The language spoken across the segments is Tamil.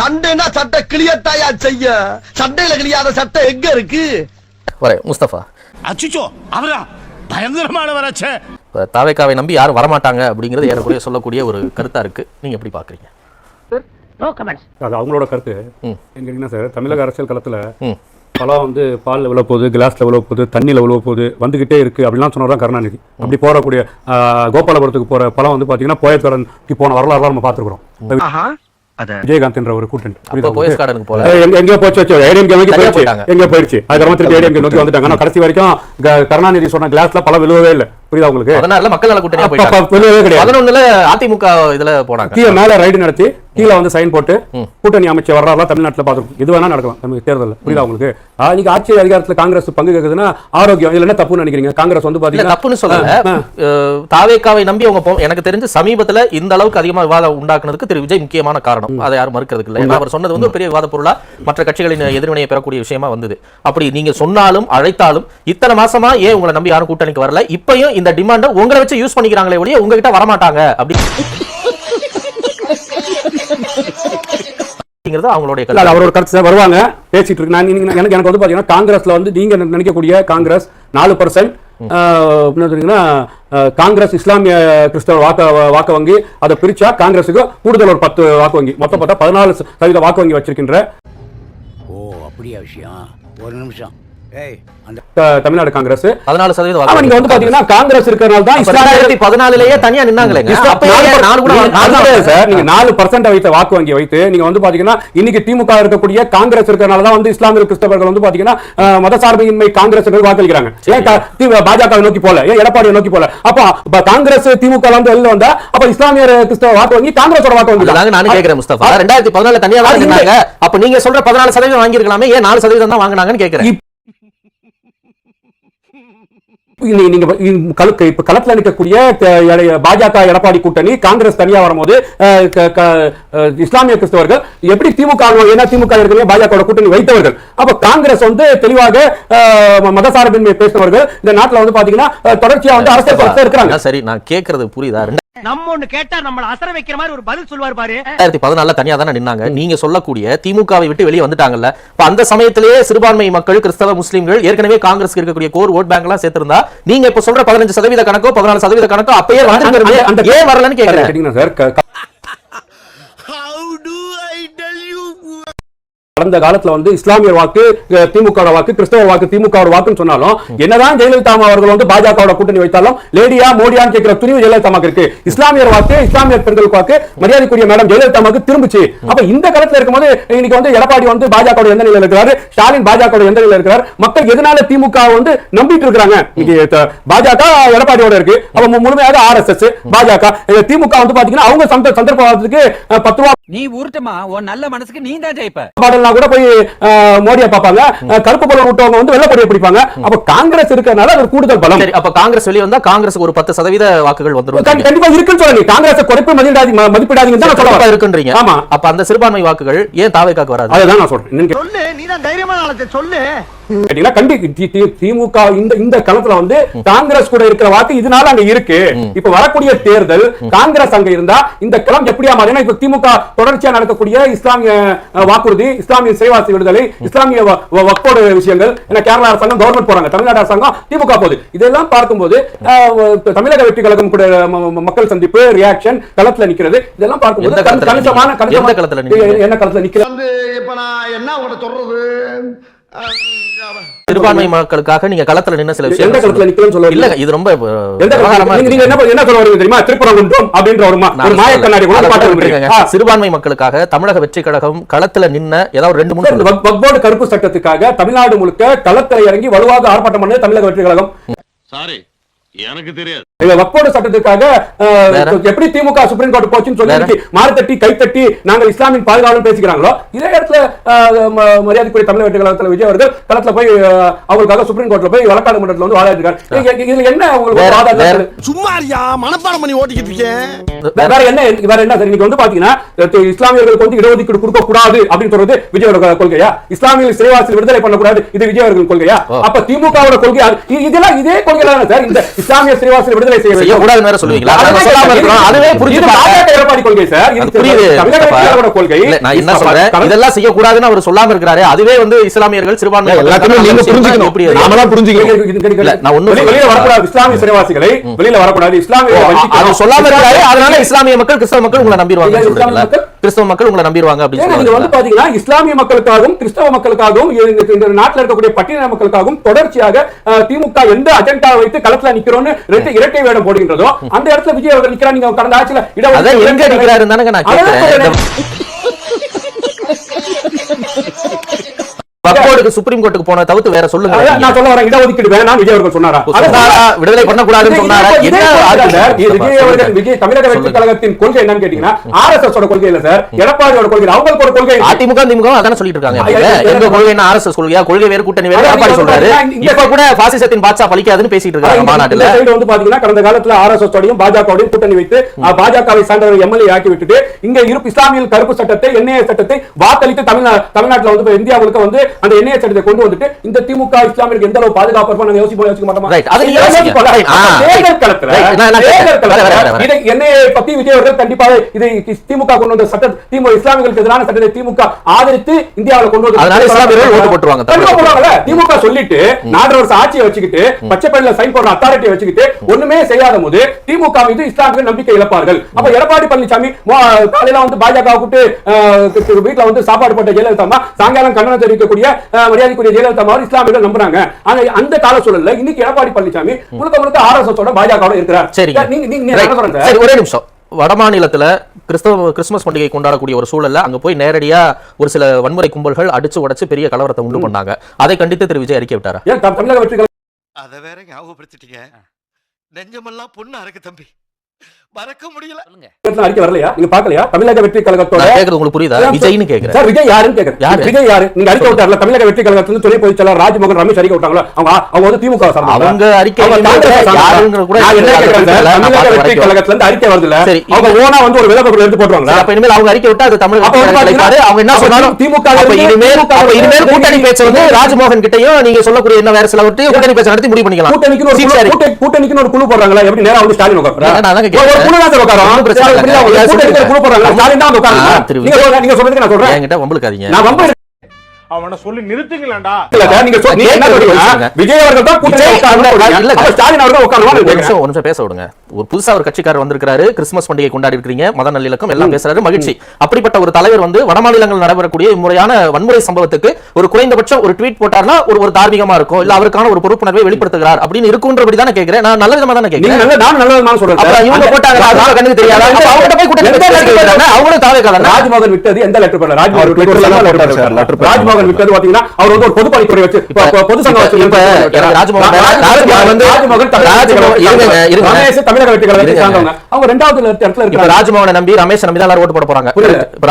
சண்டைனா சட்டை கிளியத்தாயா செய்ய? சண்டையில கிளியாத சட்டை எங்க இருக்கு? வரேன் முஸ்தபா. அச்சுச்சோ அவரா? பயங்கரமானவராச்சே தாவேக்காவை நம்பி யாரும் வரமாட்டாங்க அப்படிங்கிறது ஏறக்குறைய சொல்லக்கூடிய ஒரு கருத்தா இருக்கு. நீங்க எப்படி பாக்குறீங்க? அது அவங்களோட கருத்து. ம். எங்க சார்? தமிழக அரசியல் களத்துல ம். பழம் வந்து பால் விழ போகுது கிளாஸ்ல விழ போகுது தண்ணியில் விழ போகுது வந்துகிட்டே இருக்கு அப்படிலாம் சொன்னவர் தான் கருணாநிதி அப்படி போறக்கூடிய ஆ, கோபாலபுரத்துக்கு போற பழம் வந்து பாத்தீங்கன்னா போயத்தரனுக்கு போன வரலாறு நம்ம பார்த்துருக்கோம் விஜயகாந்த் என்ற ஒரு கூட்டணி. போல. எங்க போச்சு வச்சு ஏடிஎம்கே நோக்கி போயிடுச்சு. எங்க போயிடுச்சு. அதுக்கப்புறமா திருப்பி ஏடிஎம்கே நோக்கி வந்துட்டாங்க. ஆனா கடைசி வரைக்கும் கருணாநிதி சொன்ன கிளாஸ்ல பழம் விழுவவே இல்லை. புரியுதா உங்களுக்கு? பதினாறுல மக்கள் நல கிடையாது. பதினொன்னுல அதிமுக இதுல போனாங்க. கீழே மேல ரைடு நடத்தி கீழே வந்து சைன் போட்டு கூட்டணி அமைச்சர் வர்றாரா தமிழ்நாட்டுல பாத்துருக்கோம் இது வேணா நடக்கலாம் நமக்கு தேர்தல் புரியுதா உங்களுக்கு? இன்னைக்கு ஆட்சி அதிகாரத்துல காங்கிரஸ் பங்கு கேக்குதுன்னா ஆரோக்கியம் இதுல என்ன தப்புன்னு நினைக்கிறீங்க? காங்கிரஸ் வந்து பாத்தீங்கன்னா தப்புன்னு சொல்லல. தாவேக்காவை நம்பி அவங்க எனக்கு தெரிஞ்சு சமீபத்துல இந்த அளவுக்கு அதிகமா விவாதம் உண்டாக்குனதுக்கு திரு விஜய் முக்கியமான காரணம். அதை யாரும் மறுக்கிறதுக்கு இல்லை. அவர் சொன்னது வந்து பெரிய விவாத பொருளா மற்ற கட்சிகளின் எதிர்வினையை பெறக்கூடிய விஷயமா வந்தது. அப்படி நீங்க சொன்னாலும் அழைத்தாலும் இத்தனை மாசமா ஏன் உங்களை நம்பி யாரும் கூட்டணிக்கு வரல? இப்பயும் இந்த டிமாண்டை உங்களை வச்சு யூஸ் பண்ணிக்கிறாங்களே ஒழிய உங்ககிட்ட வரமாட்டாங்க. அப்படி அப்படிங்கிறது அவங்களுடைய கருத்து. அவரோட கருத்து வருவாங்க. பேசிட்டு இருக்கு. நான் எனக்கு எனக்கு வந்து பாத்தீங்கன்னா காங்கிரஸ்ல வந்து நீங்க நினைக்கக்கூடிய காங்கிரஸ் நாலு பர்சன்ட் என்ன சொன்னீங்கன்னா அஹ், காங்கிரஸ் இஸ்லாமிய கிறிஸ்தவ வாக்கு வாக்கு வங்கி அதை பிரிச்சா காங்கிரஸுக்கு கூடுதல் ஒரு பத்து வாக்கு வங்கி. மொத்தம் பார்த்தா பதினாலு சதவீத வாக்கு வங்கி வச்சிருக்கின்ற ஓ அப்படியா விஷயம். ஒரு நிமிஷம். தமிழ்நாடு காங்கிரஸ். பதினாலு சதவீதம் நீங்க வந்து பாத்தீங்கன்னா காங்கிரஸ் இருக்கிறனால தான் ரெண்டாயிரத்தி பதினாலுலயே தனியா கூட நீங்க நாலு பர்சன்ட் வைத்த வாக்கு வங்கி வைத்து நீங்க வந்து பாத்தீங்கன்னா இன்னைக்கு திமுக இருக்கக்கூடிய காங்கிரஸ் இருக்கிறனால தான் வந்து இஸ்லாமிய கிறிஸ்தவர்கள் வந்து பாத்தீங்கன்னா மதசார்பின்மை காங்கிரஸ் வாக்களிக்கிறாங்க. பாஜக நோக்கி போல ஏன் எடப்பாடியை நோக்கி போல அப்போ காங்கிரஸ் திமுக இருந்து வெளில வந்தா அப்ப இஸ்லாமிய கிறிஸ்தவ வாக்கு வங்கி காங்கிரஸோட வாக்கு வங்கி நானும் கேக்குறேன் முஸ்தபா. ரெண்டாயிரத்தி பதினாலுல தனியா தான் இருந்தாங்க. அப்ப நீங்க சொல்ற பதினாலு சதவீதம் வாங்கியிருக்கலாமே. ஏன் நாலு சதவீதம் தான் வாங்கினாங்கன்னு கேக்குறேன் நீ- நீங்க கலு- இப்ப களத்துல நிற்கக்கூடிய பாஜக எடப்பாடி கூட்டணி காங்கிரஸ் தனியா வரும்போது இஸ்லாமிய கிறிஸ்தவர்கள் எப்படி திமுக ஏன்னா திமுக ஏற்கனவே பாஜக கூட்டணி வைத்தவர்கள். அப்ப காங்கிரஸ் வந்து தெளிவாக மதசார்பின்மை பேசினவர்கள் இந்த நாட்டுல வந்து பாத்தீங்கன்னா தொடர்ச்சியா வந்து அரசியல் களத்துல இருக்கிறாங்க. சரி நான் கேக்குறது புரியுதா? நம்ம ஒண்ணு கேட்டா நம்மள அசர வைக்கிற மாதிரி ஒரு பதில் சொல்லுவார் பாரு. ரெண்டாயிரத்தி பதினாலுல தனியா தானே நின்னாங்க. நீங்க சொல்லக்கூடிய திமுகவை விட்டு வெளியே வந்துட்டாங்கல்ல. இப்ப அந்த சமயத்திலேயே சிறுபான்மை மக்கள் கிறிஸ்தவ முஸ்லிம்கள் ஏற்கனவே காங்கிரஸ் இருக்கக்கூடிய கோர் ஓட் பேங்க் எல்லாம் சேர்த்திருந்தா நீங்க இப்ப சொல்ற பதினஞ்சு சதவீத கணக்கோ பதினாலு சதவீத கணக்கோ அப்பயே வந்திருக்கிறது ஏன் வரலன்னு கேக்குறேன் கடந்த காலத்துல வந்து இஸ்லாமிய வாக்கு திமுக வாக்கு கிறிஸ்தவ வாக்கு திமுக வாக்குன்னு சொன்னாலும் என்னதான் ஜெயலலிதா அவர்கள் வந்து பாஜக கூட்டணி வைத்தாலும் லேடியா மோடியான்னு கேட்கிற துணிவு ஜெயலலிதா இருக்கு. இஸ்லாமியர் வாக்கு இஸ்லாமிய பெண்களுக்கு வாக்கு மரியாதைக்குரிய மேடம் ஜெயலலிதா அம்மாக்கு திரும்பிச்சு. அப்ப இந்த காலத்துல இருக்கும்போது இன்னைக்கு வந்து எடப்பாடி வந்து பாஜக எந்த நிலையில இருக்கிறாரு? ஸ்டாலின் பாஜக எந்த நிலையில இருக்கிறார்? மக்கள் எதனால திமுக வந்து நம்பிட்டு த- பாஜக எடப்பாடியோட இருக்கு. அப்ப முழுமையாக ஆர்எஸ்எஸ் பாஜக இது திமுக வந்து பாத்தீங்கன்னா அவங்க சந்த சந்தர்ப்பத்துக்கு அஹ், பத்து ரூபா நீ உருட்டுமா உன் நல்ல மனசுக்கு நீ தான் ஜெயிப்ப. பாடல்னா கூட போய் மோடியை பார்ப்பாங்க. கருப்பு பலம் விட்டவங்க வந்து வெள்ளப்படியை பிடிப்பாங்க. அப்ப காங்கிரஸ் இருக்கிறதுனால அது ஒரு கூடுதல் பலம். அப்ப காங்கிரஸ் வெளியே வந்தா காங்கிரஸ் ஒரு பத்து சதவீத வாக்குகள் வந்துரும் கண்டி- கண்டிப்பா இருக்குன்னு சொல்லுங்க காங்கிரஸ் குறைப்பு மதிப்பிடாதீங்க ம- மதிப்பிடாதீங்கன்னு தான் சொல்ல. இருக்குன்றீங்க. ஆமா. அப்ப அந்த சிறுபான்மை வாக்குகள் ஏன் தாவேக்காக்கு வராது? அதுதான் நான் சொல்றேன். சொல்லு நீ தான் தைரியமான சொல்லு. கேட்டீங்கன்னா கண்டி திமுக இந்த இந்த களத்துல வந்து காங்கிரஸ் கூட இருக்கிற வாக்கு இதனால அங்க இருக்கு. இப்ப வரக்கூடிய தேர்தல் காங்கிரஸ் அங்க இருந்தா இந்த களம் எப்படியா மாறும்? ஏன்னா இப்ப திமுக தொடர்ச்சியா நடக்கக்கூடிய இஸ்லாமிய வாக்குறுதி இஸ்லாமிய சிறைவாசி விடுதலை இஸ்லாமிய வ- வ- வக்போர்டு விஷயங்கள் ஏன்னா கேரளா அரசாங்கம் கவர்மெண்ட் போறாங்க தமிழ்நாடு அரசாங்கம் திமுக போகுது. இதெல்லாம் பார்க்கும்போது தமிழக வெற்றி கழகம் கூட மக்கள் சந்திப்பு ரியாக்ஷன் களத்துல நிக்கிறது இதெல்லாம் பார்க்கும்போது கணிசமான நிக்கிறீங்க? கணிசமான? என்ன களத்துல நிக்கிறது? இப்ப நான் என்ன சொல்றது? சிறுபான்மை மக்களுக்காக நீங்க களத்துல நின்ன சில எந்த விஷயங்கள் களத்துல சொல்ல இல்ல இது ரொம்ப எந்த நீங்க. என்ன என்ன சொல்ல வரீங்க தெரியுமா? திருப்பரங்குன்றம் அப்படின்ற ஒரு மாய கண்ணாடி கூட பாட்டு. சிறுபான்மை மக்களுக்காக தமிழக வெற்றி கழகம் களத்துல நின்ன ஏதாவது ரெண்டு மூணு வக்போர்டு கருப்பு சட்டத்துக்காக தமிழ்நாடு முழுக்க களத்துல இறங்கி வலுவாக ஆர்ப்பாட்டம் பண்ணது தமிழக வெற்றி கழகம். சாரி. எனக்கு தெரியாது. இந்த வக்போர்டு சட்டத்துக்காக? எப்படி திமுக சுப்ரீம் கோர்ட் போச்சுன்னு சொல்லி மாறுதட்டி கைத்தட்டி நாங்கள் இஸ்லாமின் பாதுகாவலும் பேசிக்கிறாங்களோ? இதே இடத்துல மரியாதைக்குரிய தமிழக வெற்றி கழகத்தில் விஜய் அவர்கள் களத்துல போய் அவங்களுக்காக சுப்ரீம் கோர்ட்ல போய் வழக்காடு மன்றத்துல வந்து வாதாடிருக்காரு. இதுல என்ன உங்களுக்கு சும்மா மனப்பாடம் பண்ணி ஓட்டிக்கிட்டு இருக்கேன் வேற? என்ன? வேற என்ன சார்? இன்னைக்கு வந்து பாத்தீங்கன்னா இஸ்லாமியர்களுக்கு வந்து இடஒதுக்கீடு கொடுக்க கூடாது அப்படின்னு சொல்றது விஜயோட கொள்கையா? இஸ்லாமிய சிறைவாசி விடுதலை பண்ணக்கூடாது இது விஜய் அவர்கள் கொள்கையா. அப்ப திமுகவோட கொள்கை இதெல்லாம் இதே கொள்கை தானே சார்? இந்த இஸ்லாமிய சிறைவாசிகளை விடுதலை செய்ய. செய்யக்கூடாதுன்னு வேற சொல்லுவீங்களா? அதுவே புரிஞ்சு எடப்பாடி கொள்கை சார். புரியுது. கொள்கை. இல்ல, நான் என்ன சொல்றேன்? இதெல்லாம் செய்யக்கூடாதுன்னு அவர் சொல்லாம இருக்கிறாரு. அதுவே வந்து இஸ்லாமியர்கள் சிறுபான்மை எல்லாத்தையுமே நீங்க புரிஞ்சுக்கணும். அது? நாம புரிஞ்சுக்கணும். நான் ஒண்ணும் வெளி- வெளியில. வரக்கூடாது. இஸ்லாமிய சிறைவாசிகளை வெளியில வரக்கூடாது. இஸ்லாமிய. அது சொல்லாம இருக்காரு அதனால இஸ்லாமிய மக்கள் கிறிஸ்தவ மக்கள் உங்களை நம்பிடுவாங்க சொல்றீங்களா? கிறிஸ்தவ மக்கள் உங்களை நம்பிடுவாங்க அப்படின்னு நீங்க வந்து பாத்தீங்கன்னா இஸ்லாமிய மக்களுக்காகவும் கிறிஸ்தவ மக்களுக்காகவும் இந்த- நாட்டில் இருக்கக்கூடிய பட்டியல மக்களுக்காகவும் தொடர்ச்சியாக திமுக எந்த அஜெண்டா வைத்து களத்துல நிக்கிறோம்னு இரட்டை இரட்டை வேடம் போடுகின்றதோ அந்த இடத்துல விஜய் அவர்கள் நிக்கிறார் நீங்க கடந்த ஆட்சியில அதான் எங்க நிக்கிறாருன்னு தானங்க நான் வக்போர்டுக்கு சுப்ரீம் கோர்ட்டுக்கு போன தவிர்த்து வேற சொல்லுங்க. நான் சொல்ல வரேன். இடஒதுக்கீடு வேணாம் விஜய் அவர்கள் சொன்னாரா? விடுதலை பண்ணக்கூடாதுன்னு சொன்னாரா? விஜய் அவர்கள். விஜய் தமிழக வெற்றி. கழகத்தின் கொள்கை என்னன்னு கேட்டீங்கன்னா ஆர்எஸ்எஸ் கொள்கை இல்ல சார். எடப்பாடியோட கொள்கை அவங்களுக்கு ஒரு கொள்கை. அதிமுக திமுக அதான சொல்லிட்டு இருக்காங்க எங்க. கொள்கை என்ன ஆர்எஸ்எஸ் கொள்கையா? கொள்கை வேறு கூட்டணி வேறு. எடப்பாடி சொல்றாரு. இப்ப கூட பாசிசத்தின் பாட்சா பலிக்காதுன்னு பேசிட்டு இருக்காங்க மாநாட்டுல. வந்து பாத்தீங்கன்னா கடந்த காலத்துல ஆர்எஸ்எஸ் ஓடையும் பாஜகவோடையும் கூட்டணி வைத்து பாஜகவை சார்ந்தவர் எம்எல்ஏ ஆக்கி விட்டுட்டு இங்க இருப்பு இஸ்லாமிய கருப்பு சட்டத்தை என்ஐஏ சட்டத்தை வாக்களித்து தமிழ்நா தமிழ்நாட்டுல வந்து இப்ப இந்தியா முழுக்க வந்து அந்த என்ஐஏ சட்டத்தை கொண்டு வந்துட்டு இந்த திமுக இஸ்லாமியருக்கு எந்த அளவு பாதுகாப்பு இருக்கும் நாங்க யோசிப்போம் யோசிக்க மாட்டோமா? இதை பத்தி விஜய் அவர்கள் கண்டிப்பாக இதை திமுக கொண்டு வந்த சட்ட திமுக இஸ்லாமியர்களுக்கு எதிரான சட்டத்தை திமுக ஆதரித்து இந்தியாவுல கொண்டு வந்து. திமுக சொல்லிட்டு நாலரை வருஷம் ஆட்சியை வச்சுக்கிட்டு பச்சை பள்ளியில சைன் போடுற அத்தாரிட்டியை வச்சுக்கிட்டு ஒண்ணுமே செய்யாத போது திமுக மீது இஸ்லாமியர்கள் நம்பிக்கை இழப்பார்கள். அப்ப எடப்பாடி பழனிசாமி காலையில வந்து பாஜக கூட்டு அஹ், கு- வீட்டுல வந்து சாப்பாடு போட்ட ஜெயலலிதா சாயங்காலம் கண்டனம் தெரிவிக்கக்கூடிய மரியாதைக்குரிய ஜெயலலிதா அம்மா இஸ்லாமியர்கள் நம்புறாங்க. ஆனா அந்த கால சூழல்ல இன்னைக்கு எடப்பாடி பழனிசாமி முழுக்க முழுக்க ஆர்எஸ்எஸ் ஓட பாஜக இருக்கிறார் சரி? நீங்க ஒரே நிமிஷம். வட மாநிலத்துல கிறிஸ்தவ கிறிஸ்துமஸ் பண்டிகை கொண்டாடக்கூடிய ஒரு சூழல்ல அங்க போய் நேரடியா ஒரு சில வன்முறை கும்பல்கள் அடிச்சு உடைச்சு பெரிய கலவரத்தை உண்டு பண்ணாங்க. அதை கண்டித்து திரு விஜய் அறிக்கை விட்டாரா? அத வேற ஞாபகப்படுத்திட்டீங்க. நெஞ்சமெல்லாம் பொண்ணா இருக்கு தம்பி. மறக்க முடியல. அறிக்கை வரலையா? நீங்க பாக்கலையா தமிழக வெற்றி கழகத்தோட நான் கேக்குறது உங்களுக்கு புரியுதா? விஜய்னு கேக்குறேன். சார் விஜய் யாருன்னு கேக்குறேன். யாரு? விஜய் யாரு? நீங்க அறிக்கை விட்டார்ல தமிழக வெற்றி கழகத்துல துணை பொதுச் ராஜ்மோகன் ரமேஷ் அறிக்கை விட்டாங்களா? அவங்க அவங்க வந்து திமுக சார்ந்தவங்களா? அவங்க அறிக்கை? யாருங்கிற கூட என்ன சார், தமிழக வெற்றி. கழகத்துல இருந்து அறிக்கை வருதுல்ல. சரி, அவங்க ஓனா வந்து ஒரு விளம்பரம் எடுத்து போட்டுருவாங்களா? அப்ப இனிமேல் அவங்க அறிக்கை விட்டா அது தமிழ் அப்ப வந்து கிடைப்பாரு அவங்க என்ன சொன்னாலும் திமுக இனிமேல் அப்ப இனிமேல் கூட்டணி பேச்சு வந்து ராஜ்மோகன் கிட்டயும் நீங்க சொல்லக்கூடிய என்ன வேற சில கூட்டணி பேச்சு நடத்தி முடிவு பண்ணிக்கலாம். கூட்டணிக்குன்னு ஒரு Seat குழு- sharing. கூட்ட- கூட்டணிக்குன்னு ஒரு குழு போடுறாங்களா? எப்படி நேரா வந்து ஸ்டாலின் உட்கார்றாரா? உட்காரும். அவனை சொல்லி நிறுத்துங்களேன்டா. நீங்க. விஜய் அவர்கள் தான் ஸ்டாலின் அவர்கள். நிமிஷம் ஒரு நிமிஷம் பேச விடுங்க. ஒரு புதுசா ஒரு கட்சிக்காரர் வந்திருக்காரு கிறிஸ்துமஸ் பண்டிகை கொண்டாடி இருக்கீங்க மத நல்லிணக்கம் எல்லாம் பேசுறாரு. மகிழ்ச்சி. அப்படிப்பட்ட ஒரு தலைவர் வந்து வட மாநிலங்கள் நடைபெறக்கூடிய இம்முறையான வன்முறை சம்பவத்துக்கு ஒரு குறைந்தபட்சம் ஒரு ட்வீட் போட்டார்னா ஒரு ஒரு தார்மீகமா இருக்கும். இல்ல அவருக்கான ஒரு பொறுப்புணர்வை வெளிப்படுத்துகிறார் அப்படின்னு இருக்குன்றபடி தானே கேக்குறேன். நான் நல்ல விதமா தானே கேக்குறேன். நல்ல நானும் நல்ல விதமா சொல்றேன். இவங்க போட்டாங்க அவங்க கண்ணுக்கு தெரியாதா. அவங்ககிட்ட போய். போடல? அவங்களும் தாவே காலம் ராஜ்மோகன் விட்டது எந்த லெட்டர் போடல? ராஜ்மோகன். ராஜ்மோகன் விட்டது பாத்தீங்கன்னா அவர் வந்து ஒரு பொதுப்பணித்துறை வச்சு பொது சங்கம் வச்சு ராஜ்மோகன் ராஜ்மோகன் வந்து- ராஜ்மோகன் தமிழக தமிழக வெற்றி கழகத்தை. சார்ந்தவங்க. அவங்க ரெண்டாவது இடத்துல இப்ப இருக்காங்க ராஜ்மோகனை நம்பி ரமேஷ் நம்பி தான் எல்லாரும் ஓட்டு போட போறாங்க.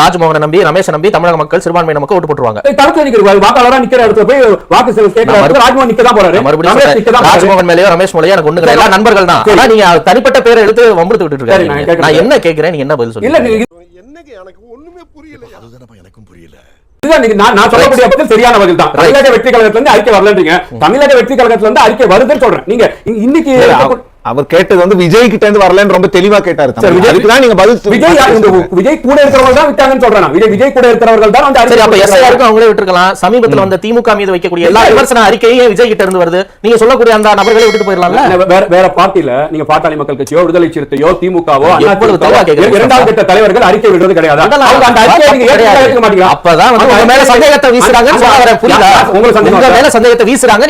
ராஜ்மோகனை நம்பி ரமேஷ் நம்பி தமிழக மக்கள் சிறுபான்மை மக்கள் ஓட்டு போட்டுருவாங்க. களத்துல நிக்கிற வாக்காளரா நிக்கிற இடத்துல போய் வாக்கு செலுத்த கேட்கிற நான் இடத்துல ராஜ்மோகன் நிக்க தான் போறாரு மறுபடியும் ரமேஷ் நிக்க சொல்றேன். தான் போறாரு. ராஜ்மோகன் மேலயோ ரமேஷ் மேலயோ எனக்கு ஒண்ணு கிடையாது. எல்லாம் நண்பர்கள் தான் நீங்க தனிப்பட்ட பேரை எடுத்து வம்புறுத்து விட்டுட்டு சரி, நான் கேட்கிறேன். என்ன கேக்குறேன் நீங்க என்ன பதில் இல்ல சொல்லுங்க என்னங்க எனக்கு ஒண்ணுமே புரியல அதுதானப்பா எனக்கும் புரியல. நான் சொல்லக்கூடிய பதில் சரியான பதில் தான். தமிழக வெற்றி கழகத்துல இருந்து அறிக்கை வரலன்றீங்க. தமிழக வெற்றி கழகத்துல இருந்து அறிக்கை வருதுன்னு சொல்றேன். நீங்க இன்னைக்கு அவர்- கேட்டது வந்து விஜய் கிட்ட இருந்து வரலன்னு ரொம்ப தெளிவா கேட்டாரு சரி. விஜய் அதுக்கு தான் நீங்க பதில் விஜய் யார்? இந்த விஜய் கூட இருக்கிறவங்க தான் விட்டாங்கன்னு சொல்றேன் நான். விஜய் விஜய் கூட இருக்கிறவர்கள் தான் அந்த சரி அப்ப எஸ்ஐஆருக்கும் அவங்களே விட்டுருக்கலாம். சமீபத்துல வந்த திமுக மீது வைக்கக்கூடிய எல்லா விமர்சன அறிக்கையும் விஜய் கிட்ட இருந்து வருது? நீங்க சொல்லக்கூடிய அந்த நபர்களை விட்டுட்டு போயிடலாம்ல? இல்ல, வேற வேற பார்ட்டில நீங்க பாட்டாளி மக்கள் கட்சியோ விடுதலை சிறுத்தையோ திமுகவோ இரண்டாம் கட்ட தலைவர்கள் அறிக்கை விடுறது கிடையாது? அப்பதான் வந்து உங்க மேல சந்தேகத்தை புரியுதா? உங்களுக்கு சந்தேகத்தை வீசுறாங்க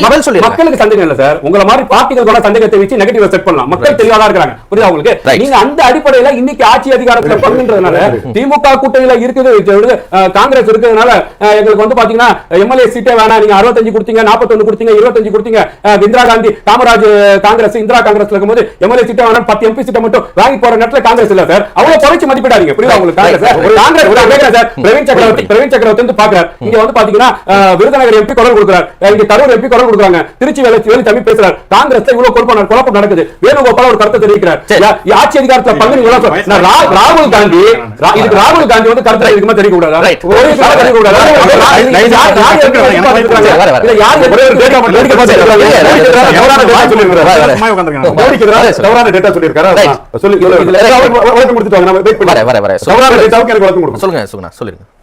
மக்களுக்கு சந்தேகம் இல்ல சார். உங்கள மாதிரி பார்ட்டிகள் கூட சந்தேகத்தை வச்சு நெகட்டிவ் செட் பண்ணலாம். மக்கள் தெளிவா தான் இருக்காங்க புரியுதா Right. நீங்க அந்த அடிப்படையில இன்னைக்கு ஆட்சி அதிகாரத்துல பங்குன்றதுனால திமுக கூட்டணியில இருக்குது காங்கிரஸ் இருக்கிறதுனால எங்களுக்கு வந்து பாத்தீங்கன்னா எம்எல்ஏ சீட்டே வேணாம். நீங்க 65 கொடுத்தீங்க 41 கொடுத்தீங்க 25 கொடுத்தீங்க. இந்திரா காந்தி காமராஜ் காங்கிரஸ் இந்திரா காங்கிரஸ்ல இருக்கும்போது எம்எல்ஏ சீட்டே வேணாம் 10 எம்பி சீட்டை மட்டும் வாங்கி போற நேரத்துல காங்கிரஸ் இல்ல சார். அவ்வளவு குறைச்சு மதிப்பிடாதீங்க. புரியுதா உங்களுக்கு? காங்கிரஸ் காங்கிரஸ் சார் பிரவீன் சக்கரவர்த்தி பிரவீன் சக்கரவர்த்தி வந்து பாக்குறாரு. இங்க வந்து பாத்தீங்கன்னா விருதுநகர் எம்பி குரல் கொடுக்குறாரு. இங்க கரூர் எம்பி குரல் கொடுக்குறாங்க. திருச்சி வேலை வேலை தம்பி பேசுறாரு. காங்கிரஸ்ல இவ்வளவு குழப்பம் நடக்குது. வேணுகோபால் ஒரு கருத்தை தெரிவிக்கிறார் ஆட்சி அதிகாரத்துல பங்கு ராகுல் காந்தி இதுக்கு ராகுல் காந்தி வந்து கருத்தை இதுக்குமே தெரிவிக்க கூடாது தெரிவிக்க கூடாது சொல்லுங்க சொல்லுங்க சொல்லுங்க